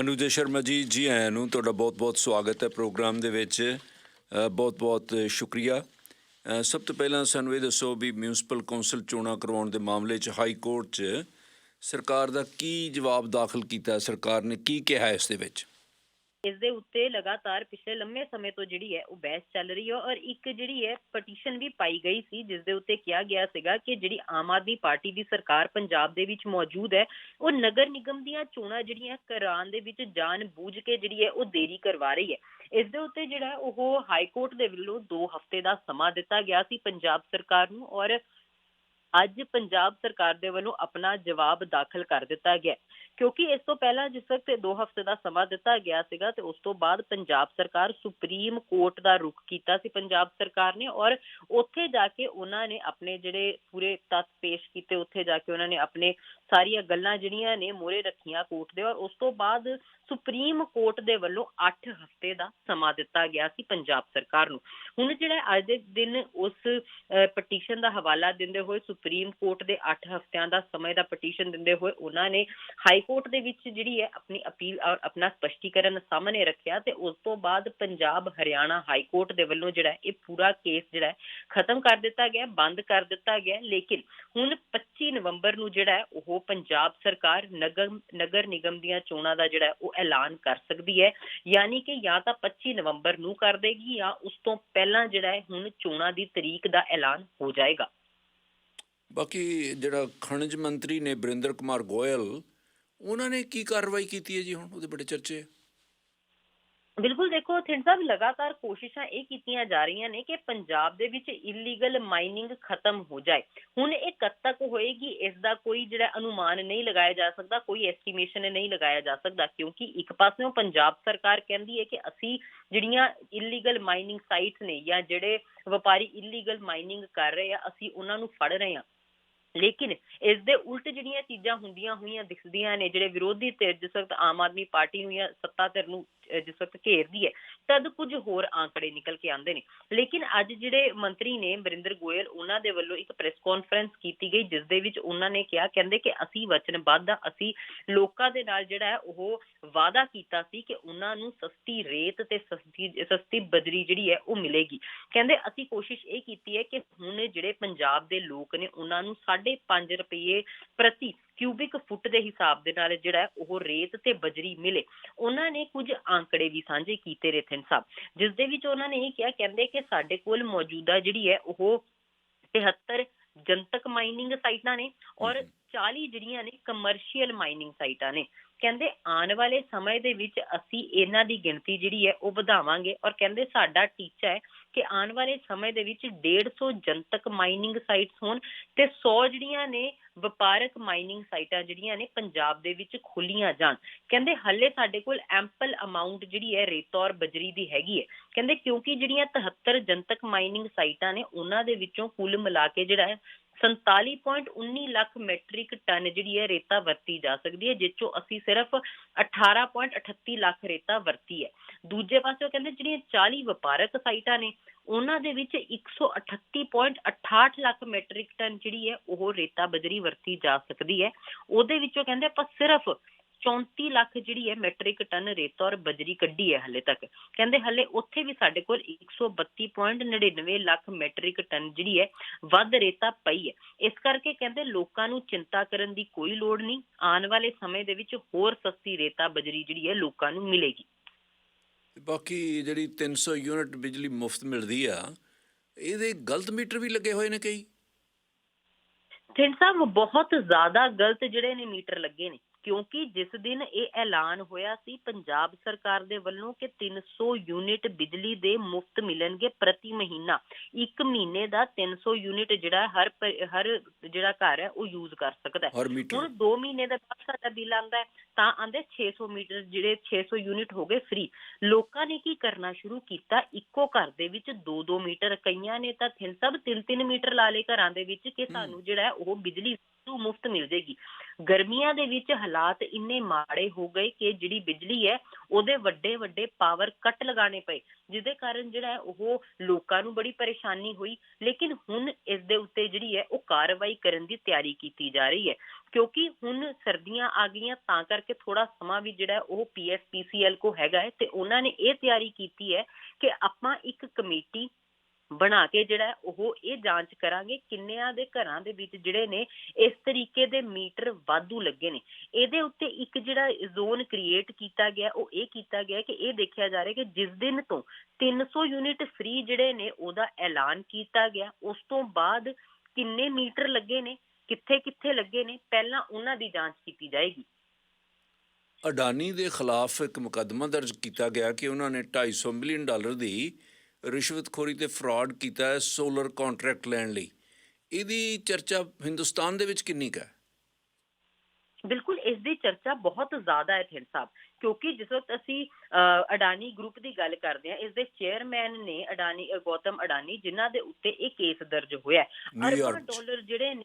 ਅਨੁਜੇ ਸ਼ਰਮਾ ਜੀ ਜੀ ਆਇਆਂ ਨੂੰ ਤੁਹਾਡਾ ਬਹੁਤ-ਬਹੁਤ ਸਵਾਗਤ ਹੈ ਪ੍ਰੋਗਰਾਮ ਦੇ ਵਿੱਚ। ਬਹੁਤ-ਬਹੁਤ ਸ਼ੁਕਰੀਆ। ਸਭ ਤੋਂ ਪਹਿਲਾਂ ਸਾਨੂੰ ਇਹ ਦੱਸੋ ਵੀ ਮਿਊਨਿਸਪਲ ਕੌਂਸਲ ਚੋਣਾਂ ਕਰਵਾਉਣ ਦੇ ਮਾਮਲੇ 'ਚ ਹਾਈ ਕੋਰਟ 'ਚ ਸਰਕਾਰ ਦਾ ਕੀ ਜਵਾਬ ਦਾਖਲ ਕੀਤਾ? ਸਰਕਾਰ ਨੇ ਕੀ ਕਿਹਾ ਇਸ ਦੇ ਵਿੱਚ? ਇਸ ਦੇ ਉੱਤੇ ਲਗਾਤਾਰ ਪਿਛਲੇ ਲੰਮੇ ਸਮੇਂ ਤੋਂ ਜਿਹੜੀ ਹੈ ਉਹ ਬਹਿਸ ਚੱਲ ਰਹੀ ਹੈ ਔਰ ਇੱਕ ਜਿਹੜੀ ਹੈ ਪਟੀਸ਼ਨ ਵੀ ਪਾਈ ਗਈ ਸੀ, ਜਿਸ ਦੇ ਉੱਤੇ ਕਿਹਾ ਗਿਆ ਸੀਗਾ ਕਿ ਜਿਹੜੀ ਆਮ ਆਦਮੀ ਪਾਰਟੀ ਦੀ ਸਰਕਾਰ ਪੰਜਾਬ ਦੇ ਵਿੱਚ ਮੌਜੂਦ ਹੈ, ਉਹ ਨਗਰ ਨਿਗਮ ਦੀਆਂ ਚੋਣਾਂ ਜਿਹੜੀਆਂ ਕਰਾਉਣ ਦੇ ਵਿੱਚ ਜਾਣ ਬੂਝ ਕੇ ਜਿਹੜੀ ਹੈ ਉਹ ਦੇਰੀ ਕਰਵਾ ਰਹੀ ਹੈ। ਇਸ ਦੇ ਉੱਤੇ ਜਿਹੜਾ ਉਹ ਹਾਈ ਕੋਰਟ ਦੇ ਵੱਲੋਂ 2 ਹਫ਼ਤੇ ਦਾ ਸਮਾਂ ਦਿੱਤਾ ਗਿਆ ਸੀ ਪੰਜਾਬ ਸਰਕਾਰ ਨੂੰ ਔਰ ਅੱਜ ਪੰਜਾਬ ਸਰਕਾਰ ਦੇ ਵੱਲੋਂ ਆਪਣਾ ਜਵਾਬ ਦਾਖਲ ਕਰ ਦਿੱਤਾ ਗਿਆ ਕਿਉਂਕਿ ਇਸ ਤੋਂ ਪਹਿਲਾਂ ਜਿਸ ਵਕਤ 2 ਹਫ਼ਤੇ ਦਾ ਸਮਾਂ ਦਿੱਤਾ ਗਿਆ ਸੀਗਾ ਤੇ ਉਸ ਤੋਂ ਬਾਅਦ ਪੰਜਾਬ ਸਰਕਾਰ ਸੁਪਰੀਮ ਕੋਰਟ ਦਾ ਰੁਖ ਕੀਤਾ ਸੀ ਪੰਜਾਬ ਸਰਕਾਰ ਨੇ ਔਰ ਉੱਥੇ ਜਾ ਕੇ ਉਹਨਾਂ ਨੇ ਆਪਣੇ ਜਿਹੜੇ ਪੂਰੇ ਤੱਥ ਪੇਸ਼ ਕੀਤੇ, ਉੱਥੇ ਜਾ ਕੇ ਉਹਨਾਂ ਨੇ ਆਪਣੇ ਸਾਰੀਆਂ ਗੱਲਾਂ ਜਿਹੜੀਆਂ ਨੇ ਮੋਰੇ ਰੱਖੀਆਂ ਕੋਰਟ ਦੇ ਔਰ ਉਸ ਤੋਂ ਬਾਅਦ ਸੁਪਰੀਮ ਕੋਰਟ ਦੇ ਵੱਲੋਂ 8 ਹਫ਼ਤੇ ਦਾ ਸਮਾਂ ਦਿੱਤਾ ਗਿਆ ਸੀ ਪੰਜਾਬ ਸਰਕਾਰ ਨੂੰ। ਹੁਣ ਜਿਹੜਾ ਅੱਜ ਦੇ ਦਿਨ ਉਸ ਪਟੀਸ਼ਨ ਦਾ ਹਵਾਲਾ ਦਿੰਦੇ ਹੋਏ ਸੁਪਰੀਮ ਕੋਰਟ ਦੇ 8 ਹਫ਼ਤਿਆਂ ਦਾ ਸਮੇਂ ਦਾ ਪਟੀਸ਼ਨ ਦਿੰਦੇ ਹੋਏ ਉਹਨਾਂ ਨੇ ਹਾਈ ਕੋਰਟ ਦੇ ਵਿੱਚ ਜਿਹੜੀ ਹੈ ਆਪਣੀ ਅਪੀਲ ਔਰ ਆਪਣਾ ਸਪਸ਼ਟੀਕਰਨ ਸਾਹਮਣੇ ਰੱਖਿਆ ਤੇ ਉਸ ਤੋਂ ਬਾਅਦ ਪੰਜਾਬ ਹਰਿਆਣਾ ਹਾਈ ਕੋਰਟ ਦੇ ਵੱਲੋਂ ਜਿਹੜਾ ਇਹ ਪੂਰਾ ਕੇਸ ਜਿਹੜਾ ਖਤਮ ਕਰ ਦਿੱਤਾ ਗਿਆ, ਬੰਦ ਕਰ ਦਿੱਤਾ ਗਿਆ। ਲੇਕਿਨ ਹੁਣ 25 ਨਵੰਬਰ ਨੂੰ ਜਿਹੜਾ ਹੈ ਉਹ ਪੰਜਾਬ ਸਰਕਾਰ ਨਗਰ ਨਗਰ ਨਿਗਮ ਦੀਆਂ ਚੋਣਾਂ ਦਾ ਜਿਹੜਾ ਉਹ ਐਲਾਨ ਕਰ ਸਕਦੀ ਹੈ। ਯਾਨੀ ਕਿ ਜਾਂ ਤਾਂ 25 ਨਵੰਬਰ ਨੂੰ ਕਰ ਦੇਗੀ ਜਾਂ ਉਸ ਤੋਂ ਪਹਿਲਾਂ ਜਿਹੜਾ ਹੈ ਹੁਣ ਚੋਣਾਂ ਦੀ ਤਰੀਕ ਦਾ ਐਲਾਨ ਹੋ ਜਾਏਗਾ। ਬਾਕੀ ਜਿਹੜਾ ਖਣਿਜ ਮੰਤਰੀ ਨੇ ਬਰਿੰਦਰ ਕੁਮਾਰ ਗੋਇਲ, ਉਹਨਾਂ ਨੇ ਕੀ ਕਾਰਵਾਈ ਕੀਤੀ ਹੈ ਜੀ ਹੁਣ ਉਹਦੇ ਬੜੇ ਚਰਚੇ? ਬਿਲਕੁਲ ਦੇਖੋ ਥਿੰਡ ਸਾਹਿਬ ਲਗਾਤਾਰ ਕੋਸ਼ਿਸ਼ਾਂ ਇਹ ਕੀਤੀਆਂ ਜਾ ਰਹੀਆਂ ਨੇ ਕਿ ਪੰਜਾਬ ਦੇ ਵਿੱਚ ਇਲੀਗਲ ਮਾਈਨਿੰਗ ਖਤਮ ਹੋ ਜਾਏ। ਹੁਣ ਇਹ ਕਦ ਤੱਕ ਹੋਏਗੀ, ਇਸ ਦਾ ਕੋਈ ਜਿਹੜਾ ਅਨੁਮਾਨ ਨਹੀਂ ਲਗਾਇਆ ਜਾ ਸਕਦਾ, ਕੋਈ ਐਸਟੀਮੇਸ਼ਨ ਨਹੀਂ ਲਗਾਇਆ ਜਾ ਸਕਦਾ, ਕਿਉਂਕਿ ਇੱਕ ਪਾਸਿਓਂ ਪੰਜਾਬ ਸਰਕਾਰ ਕਹਿੰਦੀ ਹੈ ਕਿ ਅਸੀਂ ਜਿਹੜੀਆਂ ਇਲੀਗਲ ਮਾਈਨਿੰਗ ਸਾਈਟਸ ਨੇ ਜਾਂ ਜਿਹੜੇ ਵਪਾਰੀ ਇਲੀਗਲ ਮਾਈਨਿੰਗ ਕਰ ਰਹੇ ਆ, ਅਸੀਂ ਉਹਨਾਂ ਨੂੰ ਫੜ ਰਹੇ ਹਾਂ। ਲੇਕਿਨ ਇਸ ਦੇ ਉਲਟ ਜਿਹੜੀਆਂ ਚੀਜ਼ਾਂ ਹੁੰਦੀਆਂ ਹੋਈਆਂ ਦਿਖਦੀਆਂ ਨੇ, ਜਿਹੜੇ ਵਿਰੋਧੀ ਧਿਰ ਜਿਸ ਵਕਤ ਆਮ ਆਦਮੀ ਪਾਰਟੀ ਨੂੰ ਜਾਂ ਸੱਤਾ ਧਿਰ ਨੂੰ ਜਿਸ ਵਕਤ ਘੇਰਦੀ ਹੈ, ਤਦ ਕੁਝ ਹੋਰ ਆંકੜੇ ਨਿਕਲ ਕੇ ਆਉਂਦੇ ਨੇ। ਲੇਕਿਨ ਅੱਜ ਜਿਹੜੇ ਮੰਤਰੀ ਨੇ ਬਰਿੰਦਰ ਗੋਇਲ, ਉਹਨਾਂ ਦੇ ਵੱਲੋਂ ਇੱਕ ਪ੍ਰੈਸ ਕਾਨਫਰੰਸ ਕੀਤੀ ਗਈ, ਜਿਸ ਦੇ ਵਿੱਚ ਉਹਨਾਂ ਨੇ ਕਿਹਾ, ਕਹਿੰਦੇ ਕਿ ਅਸੀਂ ਵਚਨਬੱਧ ਆ, ਅਸੀਂ ਲੋਕਾਂ ਦੇ ਨਾਲ ਜਿਹੜਾ ਹੈ, ਉਹ ਵਾਅਦਾ ਕੀਤਾ ਸੀ ਕਿ ਉਹਨਾਂ ਨੂੰ ਸਸਤੀ ਰੇਤ ਤੇ ਸਸਤੀ ਸਸਤੀ ਬਜਰੀ ਜਿਹੜੀ ਹੈ, ਉਹ ਮਿਲੇਗੀ। ਕਹਿੰਦੇ ਅਸੀਂ ਕੋਸ਼ਿਸ਼ ਇਹ ਕੀਤੀ ਹੈ ਕਿ ਹੁਣ ਜਿਹੜੇ ਪੰਜਾਬ ਦੇ ਲੋਕ ਨੇ, ਉਹਨਾਂ ਨੂੰ 5.5 ਰੁਪਏ ਪ੍ਰਤੀ ਕਿਊਬਿਕ ਫੁੱਟ ਦੇ ਹਿਸਾਬ ਦੇ ਨਾਲ ਜਿਹੜਾ ਹੈ ਉਹ ਰੇਤ ਤੇ ਬਜਰੀ ਮਿਲੇ। ਉਹਨਾਂ ਨੇ ਕੁਝ ਆંકੜੇ ਵੀ ਸਾਂਝੇ ਕੀਤੇ ਰੇਥਨ ਸਾਹਿਬ ਜਿਸ ਦੇ ਵਿੱਚ ਉਹਨਾਂ ਨੇ ਇਹ ਕਿਹਾ ਕਹਿੰਦੇ ਕਿ ਸਾਡੇ ਕੋਲ ਮੌਜੂਦਾ ਜਿਹੜੀ ਹੈ ਉਹ 73 ਜਨਤਕ ਮਾਈਨਿੰਗ ਸਾਈਟਾਂ ਨੇ ਔਰ 40 ਜਿਹੜੀਆਂ ਨੇ ਕਮਰਸ਼ੀਅਲ ਮਾਈਨਿੰਗ ਸਾਈਟਾਂ ਨੇ। ਕਹਿੰਦੇ ਆਉਣ ਵਾਲੇ ਸਮੇਂ ਦੇ ਵਿੱਚ ਅਸੀਂ ਇਹਨਾਂ ਦੀ ਗਿਣਤੀ ਜਿਹੜੀ ਹੈ ਉਹ ਵਧਾਵਾਂਗੇ ਔਰ ਕਹਿੰਦੇ ਸਾਡਾ ਟੀਚਾ ਹੈ ਕਿ ਆਉਣ ਵਾਲੇ ਸਮੇਂ ਦੇ ਵਿੱਚ 150 ਜਨਤਕ ਮਾਈਨਿੰਗ ਸਾਈਟਸ ਹੋਣ ਤੇ 100 ਜਿਹੜੀਆਂ ਨੇ ਵਪਾਰਕ ਮਾਈਨਿੰਗ ਸਾਈਟਾਂ ਜਿਹੜੀਆਂ ਨੇ ਪੰਜਾਬ ਦੇ ਵਿੱਚ ਖੋਲੀਆਂ ਜਾਣ। ਕਹਿੰਦੇ ਹੱਲੇ ਸਾਡੇ ਕੋਲ ਐਂਪਲ ਅਮਾਉਂਟ ਜਿਹੜੀ ਹੈ ਰੇਤੌਰ ਬਜਰੀ ਦੀ ਹੈਗੀ ਹੈ। ਕਹਿੰਦੇ ਕਿਉਂਕਿ ਜਿਹੜੀਆਂ 73 ਜਨਤਕ ਮਾਈਨਿੰਗ ਸਾਈਟਾਂ ਨੇ, ਉਹਨਾਂ ਦੇ ਵਿੱਚੋਂ ਕੁੱਲ ਮਿਲਾ ਕੇ ਜਿਹੜਾ ਹੈ 47.19 ਲੱਖ ਮੈਟ੍ਰਿਕ ਟਨ ਜਿਹੜੀ ਹੈ ਰੇਤਾ ਵਰਤੀ ਜਾ ਸਕਦੀ ਹੈ, ਜਿਸ ਚੋਂ ਅਸੀਂ ਸਿਰਫ 18.38 ਲੱਖ ਰੇਤਾ ਵਰਤੀ ਹੈ। ਦੂਜੇ ਪਾਸੇ ਉਹ ਕਹਿੰਦੇ ਜਿਹੜੀਆਂ 40 ਵਪਾਰਕ ਸਾਈਟਾਂ ਨੇ, ਉਹਨਾਂ ਦੇ ਵਿੱਚ 138.68 ਲੱਖ ਮੈਟ੍ਰਿਕ ਟਨ ਜਿਹੜੀ ਹੈ ਉਹ ਰੇਤਾ ਬਜਰੀ ਵਰਤੀ ਜਾ ਸਕਦੀ ਹੈ। ਉਹਦੇ ਵਿੱਚੋਂ ਕਹਿੰਦੇ ਆਪਾਂ ਸਿਰਫ 34 ਲੱਖ ਜਿਹੜੀ ਹੈ ਮੈਟ੍ਰਿਕ ਟਨ ਰੇਤਾ ਔਰ ਬਜਰੀ ਕੱਢੀ ਹੈ ਹਲੇ ਤੱਕ। ਕਹਿੰਦੇ ਹਲੇ ਉੱਥੇ ਵੀ ਸਾਡੇ ਕੋਲ 132.99 ਲੱਖ ਮੈਟ੍ਰਿਕ ਟਨ ਜਿਹੜੀ ਹੈ ਵੱਧ ਰੇਤਾ ਪਈ ਹੈ। ਇਸ ਕਰਕੇ ਕਹਿੰਦੇ ਲੋਕਾਂ ਨੂੰ ਚਿੰਤਾ ਕਰਨ ਦੀ ਕੋਈ ਲੋੜ ਨਹੀਂ ਆਉਣ ਵਾਲੇ ਸਮੇਂ ਦੇ ਵਿੱਚ ਹੋਰ ਸਸਤੀ ਰੇਤਾ ਬਜਰੀ ਜਿਹੜੀ ਹੈ ਲੋਕਾਂ ਨੂੰ ਮਿਲੇਗੀ। ਬਾਕੀ ਜਿਹੜੀ 300 ਯੂਨਿਟ ਬਿਜਲੀ ਮੁਫਤ ਮਿਲਦੀ ਆ ਇਹਦੇ ਗਲਤ ਮੀਟਰ ਵੀ ਲੱਗੇ ਹੋਏ ਨੇ ਕਈ? ਥਿੰਡ ਸਾਹਿਬ ਬਹੁਤ ਜ਼ਿਆਦਾ ਗਲਤ ਜਿਹੜੇ ਨੇ ਮੀਟਰ ਲੱਗੇ ਨੇ। ਕਿਉਂਕਿ ਜਿਸ ਦਿਨ ਇਹ ਐਲਾਨ ਹੋਇਆ ਸੀ ਪੰਜਾਬ ਸਰਕਾਰ ਦੇ ਵੱਲੋਂ ਕਿ 300 ਯੂਨਿਟ ਬਿਜਲੀ ਦੇ ਮੁਫਤ ਮਿਲਣਗੇ ਪ੍ਰਤੀ ਮਹੀਨਾ। ਇੱਕ ਮਹੀਨੇ ਦਾ 300 ਯੂਨਿਟ ਜਿਹੜਾ ਹਰ ਹਰ ਜਿਹੜਾ ਘਰ ਹੈ ਉਹ ਯੂਜ਼ ਕਰ ਸਕਦਾ ਹੈ। ਹੁਣ 2 ਮਹੀਨੇ ਦਾ ਬਾਅਦ ਸਾਡਾ ਬਿੱਲ ਆਂਦਾ ਹੈ ਤਾਂ ਆਂਦੇ 600 ਮੀਟਰ ਜਿਹੜੇ 600 ਯੂਨਿਟ ਹੋ ਗਏ ਫ੍ਰੀ ਲੋਕਾਂ ਨੇ ਕੀ ਕਰਨਾ ਸ਼ੁਰੂ ਕੀਤਾ? ਇੱਕੋ ਘਰ ਦੇ ਵਿੱਚ 2-2 ਮੀਟਰ ਕਈਆਂ ਨੇ ਤਾਂ ਸਭ 3-3 ਮੀਟਰ ਲਾ ਲਏ ਘਰਾਂ ਦੇ ਵਿੱਚ ਕਿ ਸਾਨੂੰ ਜਿਹੜਾ ਉਹ ਬਿਜਲੀ ਨੂੰ ਮੁਫਤ ਮਿਲ ਜੇਗੀ ਗਰਮੀਆਂ ਦੇ ਵਿੱਚ ਹਾਲਾਤ ਇੰਨੇ ਮਾੜੇ ਹੋ ਗਏ ਕਿ ਜਿਹੜੀ ਬਿਜਲੀ ਹੈ, ਉਹਦੇ ਵੱਡੇ ਵੱਡੇ ਪਾਵਰ ਕੱਟ ਲਗਾਉਣੇ ਪਏ, ਜਿਹਦੇ ਕਾਰਨ ਜਿਹੜਾ ਉਹ ਲੋਕਾਂ ਨੂੰ ਬੜੀ ਪਰੇਸ਼ਾਨੀ ਹੋਈ। ਲੇਕਿਨ ਹੁਣ ਇਸ ਦੇ ਉੱਤੇ ਜਿਹੜੀ ਹੈ ਉਹ ਕਾਰਵਾਈ ਕਰਨ ਦੀ ਤਿਆਰੀ ਕੀਤੀ ਜਾ ਰਹੀ ਹੈ। ਕਿਉਂਕਿ ਹੁਣ ਸਰਦੀਆਂ ਆ ਗਈਆਂ, ਤਾਂ ਕਰਕੇ ਥੋੜਾ ਸਮਾਂ ਵੀ ਜਿਹੜਾ ਹੈ ਉਹ ਪੀਐਸਪੀਸੀਐਲ ਕੋ ਹੈਗਾ ਹੈ ਤੇ ਉਹਨਾਂ ਨੇ ਇਹ ਤਿਆਰੀ ਕੀਤੀ ਹੈ ਕਿ ਆਪਾਂ ਇੱਕ ਕਮੇਟੀ ਬਣਾ ਕੇ ਜਿਹੜਾ ਉਹ ਇਹ ਜਾਂਚ ਕਰਾਂਗੇ ਕਿੰਨਿਆਂ ਦੇ ਘਰਾਂ ਦੇ ਵਿੱਚ ਜਿਹੜੇ ਨੇ ਇਸ ਤਰੀਕੇ ਦੇ ਮੀਟਰ ਵਾਧੂ ਲੱਗੇ ਨੇ। ਇਹਦੇ ਉੱਤੇ ਇੱਕ ਜਿਹੜਾ ਜ਼ੋਨ ਕ੍ਰੀਏਟ ਕੀਤਾ ਗਿਆ, ਉਹ ਇਹ ਕੀਤਾ ਗਿਆ ਕਿ ਇਹ ਦੇਖਿਆ ਜਾ ਰਿਹਾ ਕਿ ਜਿਸ ਦਿਨ ਤੋਂ 300 ਯੂਨਿਟ ਫ੍ਰੀ ਜਿਹੜੇ ਨੇ ਉਹਦਾ ਐਲਾਨ ਕੀਤਾ ਗਿਆ, ਉਸ ਤੋਂ ਬਾਅਦ ਕਿੰਨੇ ਮੀਟਰ ਲੱਗੇ ਨੇ, ਕਿੱਥੇ ਕਿੱਥੇ ਲੱਗੇ ਨੇ, ਪਹਿਲਾਂ ਉਹਨਾਂ ਦੀ ਜਾਂਚ ਕੀਤੀ ਜਾਏਗੀ। ਅਡਾਨੀ ਦੇ ਖਿਲਾਫ ਇੱਕ ਮੁਕੱਦਮਾ ਦਰਜ ਕੀਤਾ ਗਿਆ ਕਿ ਉਹਨਾਂ ਨੇ 250 ਮਿਲੀਅਨ ਡਾਲਰ ਦੀ ਰਿਸ਼ਵਤਖੋਰੀ ਤੇ ਫਰਾਡ ਕੀਤਾ ਹੈ ਸੋਲਰ ਕੰਟਰੈਕਟ ਲੈਣ ਲਈ ਇਹਦੀ ਚਰਚਾ ਹਿੰਦੁਸਤਾਨ ਦੇ ਵਿੱਚ ਕਿੰਨੀ ਹੈ ਬਿਲਕੁਲ ਇਸ ਦੀ ਚਰਚਾ ਬਹੁਤ ਜ਼ਿਆਦਾ ਹੈ ਥਿੰਦ ਸਾਹਿਬ ਕਿਉਂਕਿ ਜਿਸ ਵਕਤ ਅਸੀਂ ਅਡਾਨੀ ਗਰੁੱਪ ਦੀ ਗੱਲ ਕਰਦੇ ਹਾਂ ਇਸ ਦੇ ਚੇਅਰਮੈਨ ਨੇ ਅਡਾਨੀ ਗੌਤਮ ਅਡਾਨੀ ਜਿਨ੍ਹਾਂ ਦੇ ਉੱਤੇ ਇਹ ਕੇਸ ਦਰਜ ਹੋਇਆ ਹੈ। ਅਰਬਾਂ। ਡਾਲਰ ਜਿਹੜੇ ਨੇ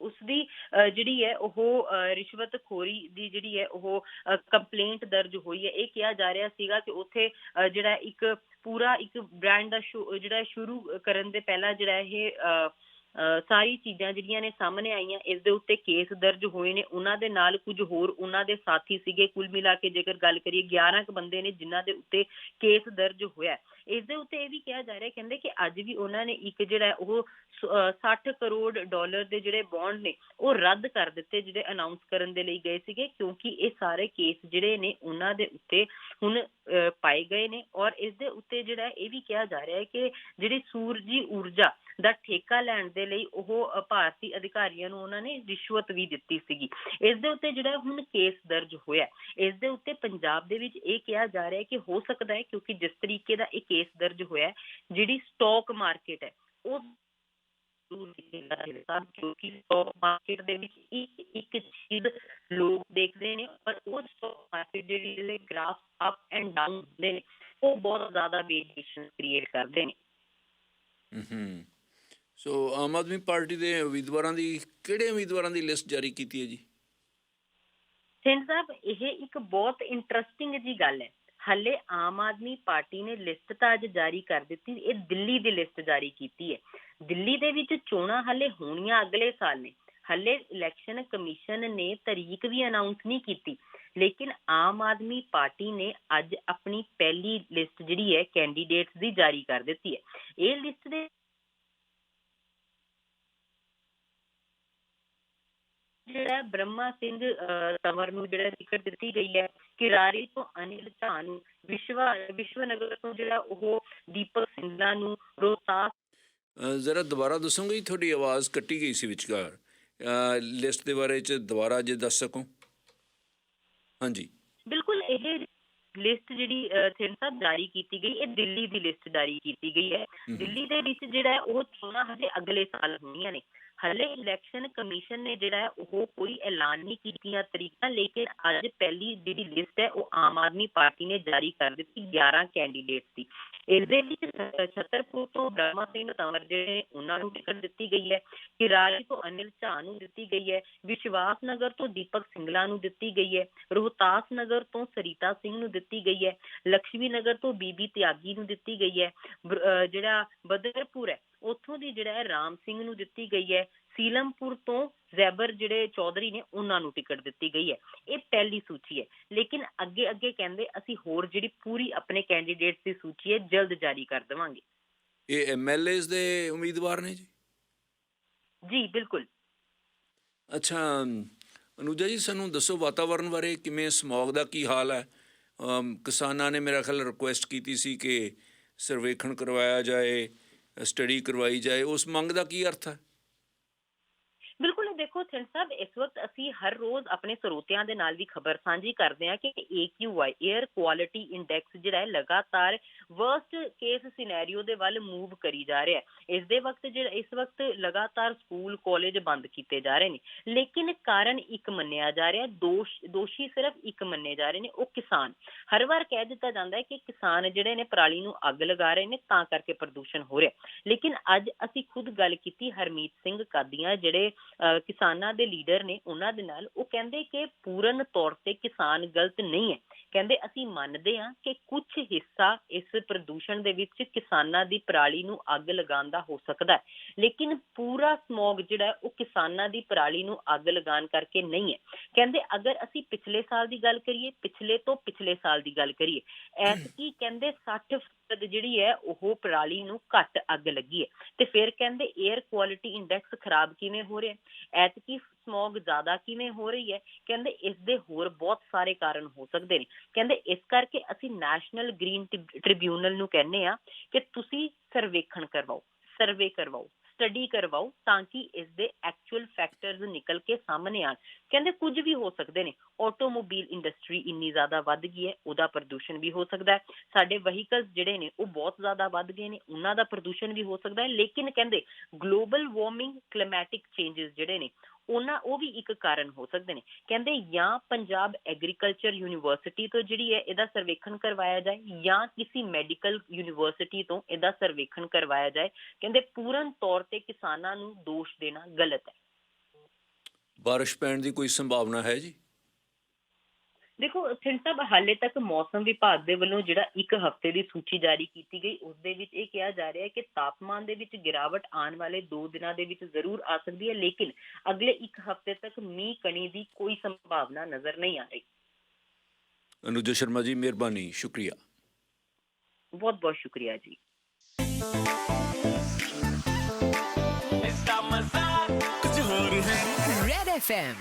ਉਸ ਦੀ ਜਿਹੜੀ ਹੈ, ਉਹ ਰਿਸ਼ਵਤਖੋਰੀ ਦੀ ਜਿਹੜੀ ਹੈ, ਉਹ ਕੰਪਲੇਂਟ ਦਰਜ ਹੋਈ ਹੈ। ਇਹ ਕਿਹਾ ਜਾ ਰਿਹਾ ਸੀਗਾ ਕਿ ਉੱਥੇ ਜਿਹੜਾ ਇੱਕ ਪੂਰਾ ਇੱਕ ਬ੍ਰਾਂਡ ਦਾ ਜਿਹੜਾ ਸ਼ੁਰੂ ਕਰਨ ਦੇ ਪਹਿਲਾਂ ਜਿਹੜਾ ਇਹ ਸਾਰੀ ਚੀਜ਼ਾਂ ਜਿਹੜੀਆਂ ਨੇ ਸਾਹਮਣੇ ਆਈਆਂ, ਇਸ ਦੇ ਉੱਤੇ ਕੇਸ ਦਰਜ ਹੋਏ ਨੇ। ਉਹਨਾਂ ਦੇ ਨਾਲ ਕੁਝ ਹੋਰ ਉਹਨਾਂ ਦੇ ਸਾਥੀ ਸੀਗੇ। ਕੁੱਲ ਮਿਲਾ ਕੇ ਜੇਕਰ ਗੱਲ ਕਰੀਏ 11 ਕ ਬੰਦੇ ਨੇ ਜਿਨ੍ਹਾਂ ਦੇ ਉੱਤੇ ਕੇਸ ਦਰਜ ਹੋਇਆ ਇਸ ਦੇ ਉੱਤੇ ਇਹ ਵੀ ਕਿਹਾ ਜਾ ਰਿਹਾ ਕਹਿੰਦੇ ਕਿ ਅੱਜ ਵੀ ਉਹਨਾਂ ਨੇ ਇੱਕ ਜਿਹੜਾ ਉਹ ਸ- 60 ਕਰੋੜ ਡਾਲਰ ਦੇ ਜਿਹੜੇ ਬੌਂਡ ਨੇ, ਉਹ ਰੱਦ ਕਰ ਦਿੱਤੇ ਜਿਹੜੇ ਅਨਾਉਂਸ ਕਰਨ ਦੇ ਲਈ ਗਏ ਸੀਗੇ, ਕਿਉਂਕਿ ਇਹ ਸਾਰੇ ਕੇਸ ਜਿਹੜੇ ਨੇ ਉਹਨਾਂ ਦੇ ਉੱਤੇ ਹੁਣ ਪਾਏ ਗਏ ਨੇ ਔਰ ਇਸ ਦੇ ਉੱਤੇ ਜਿਹੜਾ ਇਹ ਵੀ ਕਿਹਾ ਜਾ ਰਿਹਾ ਹੈ ਕਿ ਜਿਹੜੀ ਸੂਰਜੀ ਊਰਜਾ ਦਾ ਠੇਕਾ ਲੈਣ ਦੇ ਲਈ ਉਹ ਭਾਰਤੀ ਅਧਿਕਾਰੀਆਂ ਨੂੰ ਉਹਨਾਂ ਨੇ ਰਿਸ਼ਵਤ ਵੀ ਦਿੱਤੀ ਸੀਗੀ ਇਸ ਦੇ ਉੱਤੇ ਜਿਹੜਾ ਹੁਣ ਕੇਸ ਦਰਜ ਹੋਇਆ ਹੈ। ਇਸ ਦੇ ਉੱਤੇ ਪੰਜਾਬ ਦੇ ਵਿੱਚ ਇਹ ਕਿਹਾ ਜਾ ਰਿਹਾ ਹੈ ਕਿ ਹੋ ਸਕਦਾ ਹੈ ਕਿਉਂਕਿ ਜਿਸ ਤਰੀਕੇ ਦਾ ਇਹ ਕੇਸ ਦਰਜ ਹੋਇਆ ਜਿਹੜੀ ਸਟਾਕ ਮਾਰਕੀਟ ਹੈ ਉਹ ਕਿਉਂਕਿ ਸਟਾਕ ਮਾਰਕੀਟ ਦੇ ਵਿੱਚ ਇੱਕ ਇੱਕ ਚੀਜ਼ ਲੋਕ ਦੇਖਦੇ ਨੇ ਪਰ ਉਹ ਸਟਾਕ ਮਾਰਕੀਟ ਜਿਹੜੀ ਜਿਹੜੇ ਗ੍ਰਾਫ ਅਪ ਐਂਡ ਡਾਊਨ ਹੁੰਦੇ ਨੇ ਉਹ ਬਹੁਤ ਜ਼ਿਆਦਾ ਵੇਰੀਏਸ਼ਨ ਕ੍ਰੀਏਟ ਕਰਦੇ ਨੇ। ਹੂੰ ਸੋ ਆਮ ਆਦਮੀ ਪਾਰਟੀ ਦੇ ਉਮੀਦਵਾਰਾਂ ਦੀ ਕਿਹੜੇ ਉਮੀਦਵਾਰਾਂ ਦੀ ਲਿਸਟ ਜਾਰੀ ਕੀਤੀ ਹੈ ਜੀ? ਸਿੰਘ ਸਾਹਿਬ ਇਹ ਇੱਕ ਬਹੁਤ ਇੰਟਰਸਟਿੰਗ ਜੀ ਗੱਲ ਹੈ। ਹਾਲੇ ਆਮ ਆਦਮੀ ਪਾਰਟੀ ਨੇ ਲਿਸਟ ਤਾਂ ਅੱਜ ਜਾਰੀ ਕਰ ਦਿੱਤੀ, ਇਹ ਦਿੱਲੀ ਦੀ ਲਿਸਟ ਜਾਰੀ ਕੀਤੀ ਹੈ। ਦਿੱਲੀ ਦੇ ਵਿੱਚ ਚੋਣਾਂ ਹੱਲੇ ਹੋਣੀਆਂ ਅਗਲੇ ਸਾਲ ਨੇ। ਹਾਲੇ ਇਲੈਕਸ਼ਨ ਕਮਿਸ਼ਨ ਨੇ ਤਰੀਕ ਵੀ ਅਨਾਉਂਸ ਨਹੀਂ ਕੀਤੀ, ਲੇਕਿਨ ਆਮ ਆਦਮੀ ਪਾਰਟੀ ਨੇ ਅੱਜ ਆਪਣੀ ਪਹਿਲੀ ਲਿਸਟ ਜਿਹੜੀ ਹੈ ਕੈਂਡੀਡੇਟਸ ਦੀ ਜਾਰੀ ਕਰ ਦਿੱਤੀ ਹੈ। ਇਹ ਲਿਸਟ ਦੇ ਜਿਹੜਾ ਬ੍ਰਹਮਾ ਸਿੰਘ ਤੰਵਰ ਨੂੰ ਜਿਹੜਾ ਟਿਕਟ ਦਿੱਤੀ ਗਈ ਹੈ ਕਿਰਾਰੀ ਤੋਂ ਅਨਿਲ ਝਾ ਨੂੰ ਵਿਸ਼ਵਾ ਵਿਸ਼ਵਨਗਰ ਤੋਂ ਜਿਹੜਾ ਉਹ ਦੀਪਕ ਸਿੰਘਲਾ ਨੂੰ ਰੋਹਤਾਸ ਜ਼ਰਾ ਦੁਬਾਰਾ ਦੱਸੋਗੇ ਤੁਹਾਡੀ ਆਵਾਜ਼ ਕੱਟੀ ਗਈ ਸੀ ਵਿਚਕਾਰ। ਲਿਸਟ ਦੇ ਬਾਰੇ ਚ ਦੁਬਾਰਾ ਜੇ ਦੱਸ ਸਕੋ। ਹਾਂਜੀ। ਬਿਲਕੁਲ ਇਹ ਲਿਸਟ ਜਿਹੜੀ ਥਿੰਦ ਸਾਹਿਬ ਜਾਰੀ ਕੀਤੀ ਗਈ ਇਹ ਦਿੱਲੀ ਦੀ ਲਿਸਟ ਜਾਰੀ ਕੀਤੀ ਗਈ ਹੈ। ਦਿੱਲੀ ਦੇ ਵਿੱਚ ਜਿਹੜਾ ਉਹ ਚੋਣਾਂ ਹਜੇ ਅਗਲੇ ਸਾਲ ਹੋਣੀਆਂ ਨੇ। ਹਲੇ ਇਲੈਕਸ਼ਨ ਕਮਿਸ਼ਨ ਨੇ ਜਿਹੜਾ ਹੈ, ਉਹ ਕੋਈ ਐਲਾਨ ਨਹੀਂ ਕੀਤੀਆਂ ਤਰੀਕਾਂ, ਲੇਕਿਨ ਅੱਜ ਪਹਿਲੀ ਜਿਹੜੀ ਲਿਸਟ ਹੈ, ਉਹ ਆਮ ਆਦਮੀ ਪਾਰਟੀ ਨੇ ਜਾਰੀ ਕਰ ਦਿੱਤੀ 11 ਕੈਂਡੀਡੇਟਸ ਦੀ। ਇਸ ਦੇ ਵਿੱਚ ਛਤਰਪੁਰ ਤੋਂ ਬ੍ਰਹਮਾ ਸਿੰਘ ਤੰਵਰ ਜਿਹੜੇ ਉਹਨਾਂ ਨੂੰ ਟਿਕਟ ਦਿੱਤੀ ਗਈ ਹੈ ਕਿਰਾਰੀ ਤੋਂ ਅਨਿਲ ਝਾ ਨੂੰ ਦਿੱਤੀ ਗਈ ਹੈ ਵਿਸ਼ਵਾਸ ਨਗਰ ਤੋਂ ਦੀਪਕ ਸਿੰਗਲਾ ਨੂੰ ਦਿੱਤੀ ਗਈ ਹੈ ਰੋਹਤਾਸ ਨਗਰ ਤੋਂ ਸਰੀਤਾ ਸਿੰਘ ਨੂੰ ਦਿੱਤੀ ਗਈ ਹੈ ਲక్ష్ਮੀ ਨਗਰ ਤੋਂ ਬੀਬੀ ਤਿਆਗੀ ਨੂੰ ਦਿੱਤੀ ਗਈ ਹੈ ਜਿਹੜਾ ਬਦਰਪੁਰ ਹੈ, ਉੱਥੋਂ ਦੀ ਜਿਹੜਾ ਹੈ ਰਾਮ ਸਿੰਘ ਨੂੰ ਦਿੱਤੀ ਗਈ ਹੈ ਸੀਲਮਪੁਰ ਤੋਂ ਜ਼ੈਬਰ ਜਿਹੜੇ ਚੌਧਰੀ ਨੇ ਉਹਨਾਂ ਨੂੰ ਟਿਕਟ ਦਿੱਤੀ ਗਈ ਹੈ। ਇਹ ਪਹਿਲੀ ਸੂਚੀ ਹੈ। ਲੇਕਿਨ ਅੱਗੇ ਅੱਗੇ ਕਹਿੰਦੇ ਅਸੀਂ ਹੋਰ ਜਿਹੜੀ ਪੂਰੀ ਆਪਣੇ ਕੈਂਡੀਡੇਟਸ ਦੀ ਸੂਚੀ ਹੈ ਜਲਦ ਜਾਰੀ ਕਰ ਦੇਵਾਂਗੇ। ਇਹ ਐਮਐਲਏਸ ਦੇ ਉਮੀਦਵਾਰ ਨੇ ਜੀ? ਜੀ ਬਿਲਕੁਲ। ਅੱਛਾ ਅਨੁਜਾ ਜੀ ਸਾਨੂੰ ਦੱਸੋ ਵਾਤਾਵਰਣ ਬਾਰੇ ਕਿਵੇਂ ਸਮੌਗ ਦਾ ਕੀ ਹਾਲ ਹੈ? ਕਿਸਾਨਾਂ ਨੇ ਮੇਰਾ ਖਿਆਲ ਰਿਕੁਐਸਟ ਕੀਤੀ ਸੀ ਕਿ ਸਰਵੇਖਣ ਕਰਵਾਇਆ ਜਾਏ ਸਟੱਡੀ ਕਰਵਾਈ ਜਾਏ। ਉਸ ਮੰਗ ਦਾ ਕੀ ਅਰਥ ਹੈ? ਬਿਲਕੁਲ ਸਾਹਿਬ ਇਸ ਵਕਤ ਅਸੀਂ ਹਰ ਰੋਜ਼ ਆਪਣੇ ਸਰੋਤਿਆਂ ਦੇ ਨਾਲ ਵੀ ਖਬਰ ਸਾਂਝੀ ਕਰਦੇ ਹਾਂ ਕਿ AQI 에ਅਰ ਕੁਆਲਿਟੀ ਇੰਡੈਕਸ ਜਿਹੜਾ ਹੈ, ਲਗਾਤਾਰ ਵਰਸਟ ਕੇਸ ਸਿਨੈਰੀਓ ਦੇ ਵੱਲ ਮੂਵ ਕਰੀ ਜਾ ਰਿਹਾ ਹੈ। ਇਸ ਦੇ ਵਕਤ ਜਿਹੜਾ, ਇਸ ਵਕਤ ਲਗਾਤਾਰ ਸਕੂਲ ਕਾਲਜ ਬੰਦ ਕੀਤੇ ਜਾ ਰਹੇ ਨੇ। ਲੇਕਿਨ ਕਾਰਨ ਇੱਕ ਮੰਨਿਆ ਜਾ ਰਿਹਾ, ਦੋਸ਼, ਦੋਸ਼ੀ ਸਿਰਫ ਇੱਕ ਮੰਨੇ ਜਾ ਰਹੇ ਨੇ, ਉਹ ਕਿਸਾਨ। ਹਰ ਵਾਰ ਕਹਿ ਦਿੱਤਾ ਜਾਂਦਾ ਹੈ ਕਿ ਕਿਸਾਨ ਜਿਹੜੇ ਨੇ ਪਰਾਲੀ ਨੂੰ ਅੱਗ ਲਗਾ ਰਹੇ ਨੇ, ਤਾਂ ਕਰਕੇ ਪ੍ਰਦੂਸ਼ਣ ਹੋ ਰਿਹਾ ਲੇਕਿਨ ਅੱਜ ਅਸੀਂ ਖੁਦ ਗੱਲ ਕੀਤੀ ਹਰਮੀਤ ਸਿੰਘ ਕਾਦੀਆਂ, ਜਿਹੜੇ ਕਿਸਾਨ ਕਿਸਾਨਾਂ ਦੇ ਲੀਡਰ ਨੇ ਉਹਨਾਂ ਦੇ ਨਾਲ, ਉਹ ਕਹਿੰਦੇ ਕਿ ਪੂਰਨ ਤੌਰ ਤੇ ਕਿਸਾਨ ਗਲਤ ਨਹੀਂ ਹੈ। ਕਹਿੰਦੇ ਅਸੀਂ ਮੰਨਦੇ ਹਾਂ ਕਿ ਕੁਝ ਹਿੱਸਾ ਇਸ ਪ੍ਰਦੂਸ਼ਣ ਦੇ ਵਿੱਚ ਕਿਸਾਨਾਂ ਦੀ ਪਰਾਲੀ ਨੂੰ ਅੱਗ ਲਗਾਉਣ ਦਾ ਹੋ ਸਕਦਾ ਹੈ। ਲੇਕਿਨ ਪੂਰਾ ਸਮੋਗ ਜਿਹੜਾ ਉਹ ਕਿਸਾਨਾਂ ਦੀ ਪਰਾਲੀ ਨੂੰ ਅੱਗ ਲਗਾਉਣ ਕਰਕੇ ਨਹੀਂ ਹੈ। ਕਹਿੰਦੇ ਅਗਰ ਅਸੀਂ ਪਿਛਲੇ ਸਾਲ ਦੀ ਗੱਲ ਕਰੀਏ, ਪਿਛਲੇ ਤੋਂ ਪਿਛਲੇ ਸਾਲ ਦੀ ਗੱਲ ਕਰੀਏ ਐਸ ਕੀ ਕਹਿੰਦੇ 60 ਫੀਸਦ ਜਿਹੜੀ ਹੈ ਉਹ ਪਰਾਲੀ ਨੂੰ ਘੱਟ ਅੱਗ ਲੱਗੀ ਹੈ। ਤੇ ਫਿਰ ਕਹਿੰਦੇ 에ਅਰ ਕੁਆਲਿਟੀ ਇੰਡੈਕਸ ਖਰਾਬ ਕਿਵੇਂ ਹੋ ਰਿਹਾ ਹੈ? ਐਤਕੀ ਸਮੌਗ ਜ਼ਿਆਦਾ ਕਿਵੇਂ ਹੋ ਰਹੀ ਹੈ? ਕਹਿੰਦੇ ਇਸ ਦੇ ਹੋਰ ਬਹੁਤ ਸਾਰੇ ਕਾਰਨ ਹੋ ਸਕਦੇ ਨੇ। ਕਹਿੰਦੇ ਇਸ ਕਰਕੇ ਅਸੀਂ ਨੈਸ਼ਨਲ ਗ੍ਰੀਨ ਟ੍ਰਿਬਿਊਨਲ ਨੂੰ ਕਹਿੰਦੇ ਆ ਕਿ ਤੁਸੀਂ ਸਰਵੇਖਣ ਕਰਵਾਓ ਸਰਵੇ ਕਰਵਾਓ। ਸਟੱਡੀ ਕਰਵਾਓ ਤਾਂ ਕਿ ਇਸ ਦੇ ਐਕਚੁਅਲ ਫੈਕਟਰਸ ਨਿਕਲ ਕੇ ਸਾਹਮਣੇ ਆਣ। ਕਹਿੰਦੇ ਕੁਝ ਵੀ ਹੋ ਸਕਦੇ ਨੇ। ਆਟੋਮੋਬਾਈਲ ਇੰਡਸਟਰੀ ਇੰਨੀ ਜ਼ਿਆਦਾ ਵੱਧ ਗਈ ਹੈ, ਉਹਦਾ ਪ੍ਰਦੂਸ਼ਣ ਵੀ ਹੋ ਸਕਦਾ ਹੈ। ਸਾਡੇ ਵਹੀਕਲਸ ਜਿਹੜੇ ਨੇ, ਉਹ ਬਹੁਤ ਜ਼ਿਆਦਾ ਵੱਧ ਗਏ ਨੇ, ਉਹਨਾਂ ਦਾ ਪ੍ਰਦੂਸ਼ਣ ਵੀ ਹੋ ਸਕਦਾ ਹੈ। ਲੇਕਿਨ ਕਹਿੰਦੇ ਗਲੋਬਲ ਵਾਰਮਿੰਗ ਕਲਾਈਮੈਟਿਕ ਚੇਂਜਸ ਜਿਹੜੇ ਨੇ ਉਹਨਾਂ, ਉਹ ਵੀ ਇੱਕ ਕਾਰਨ ਹੋ ਸਕਦੇ ਨੇ। ਕਹਿੰਦੇ ਜਾਂ ਪੰਜਾਬ ਐਗਰੀਕਲਚਰ ਯੂਨੀਵਰਸਿਟੀ ਤੋਂ ਜਿਹੜੀ ਹੈ ਇਹਦਾ ਸਰਵੇਖਣ ਕਰਵਾਇਆ ਜਾਏ ਜਾਂ ਕਿਸੇ ਮੈਡੀਕਲ ਯੂਨੀਵਰਸਿਟੀ ਤੋਂ ਇਹਦਾ ਸਰਵੇਖਣ ਕਰਵਾਇਆ ਜਾਏ, ਕਹਿੰਦੇ ਪੂਰਨ ਤੌਰ ਤੇ ਕਿਸਾਨਾਂ ਨੂੰ ਦੋਸ਼ ਦੇਣਾ ਗਲਤ ਹੈ। ਬਾਰਿਸ਼ ਪੈਣ ਦੀ ਕੋਈ ਸੰਭਾਵਨਾ ਹੈ ਜੀ? ਦੇਖੋ ਸਿੰਧ ਸਾਹਿਬ ਹਾਲੇ ਤੱਕ ਮੌਸਮ ਵਿਭਾਗ ਦੇ ਵੱਲੋਂ ਜਿਹੜਾ ਇੱਕ ਹਫ਼ਤੇ ਦੀ ਸੂਚੀ ਜਾਰੀ ਕੀਤੀ ਗਈ ਉਸ ਦੇ ਵਿੱਚ ਇਹ ਕਿਹਾ ਜਾ ਰਿਹਾ ਹੈ ਕਿ ਤਾਪਮਾਨ ਦੇ ਵਿੱਚ ਗਿਰਾਵਟ ਆਉਣ ਵਾਲੇ 2 ਦਿਨਾਂ ਦੇ ਵਿੱਚ ਜ਼ਰੂਰ ਆ ਸਕਦੀ ਹੈ ਲੇਕਿਨ ਅਗਲੇ ਇੱਕ ਹਫ਼ਤੇ ਤੱਕ ਮੀਂਹ ਕਣੀ ਦੀ ਕੋਈ ਸੰਭਾਵਨਾ ਨਜ਼ਰ ਨਹੀਂ ਆ ਰਹੀ। ਅਨੁਜ ਸ਼ਰਮਾ ਜੀ ਮਿਹਰਬਾਨੀ ਸ਼ੁਕਰੀਆ। ਬਹੁਤ ਬਹੁਤ ਸ਼ੁਕਰੀਆ ਜੀ। ਇਸ ਦਾ ਮਜ਼ਾ ਕੁਝ ਹੋਰ ਹੈ। Red FM